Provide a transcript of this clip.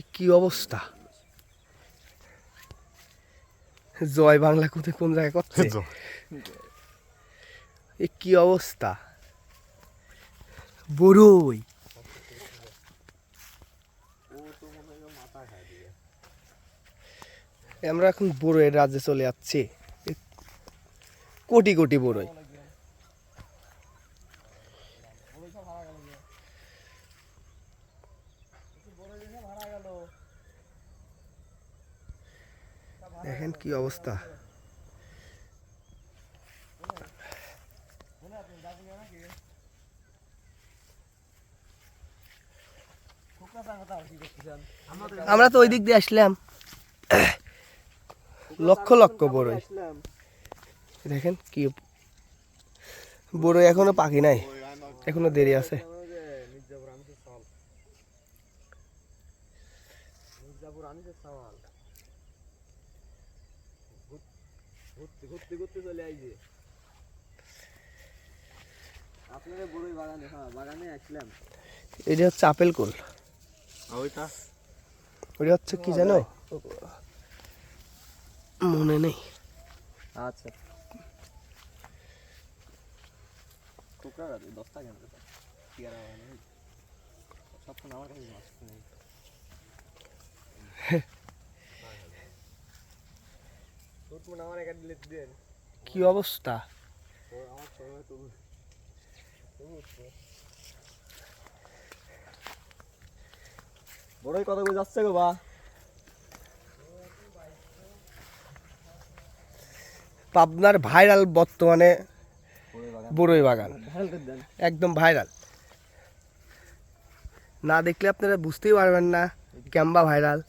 এ কি অবস্থা? জয় বাংলা কোথায় কোন জায়গায় করছে? এ কি অবস্থা? বড়ই আমরা এখন বড়ইয়ের রাজ্যে চলে যাচ্ছি। কোটি কোটি বড়ই দেখেন কি অবস্থা। আমরা তো ওই দিক দিয়ে আসলাম। লক্ষ লক্ষ বড়ই। দেখেন কি বড়ই এখনও পাখি নাই। এখনও দেরি আছে। ঘুরতে ঘুরতে ঘুরতে চলে আইছে। আপনাদের বড়ই বাগানে হ্যাঁ বাগানে আসলাম। এটা হচ্ছে আপেল কুল। ওইটা? ওটা হচ্ছে কি জানো? মনে নেই। আচ্ছা। কোকা দশটা কেন? টিয়ারা বাগানে। সব ফোন আমার কাছে কি অবস্থা? বড়ই কত করে যাচ্ছে গো বা। পাবনার ভাইরাল বর্তমানে বড়ই বাগান। একদম ভাইরাল। না দেখলে আপনারা বুঝতেই পারবেন না ক্যাম্বা ভাইরাল।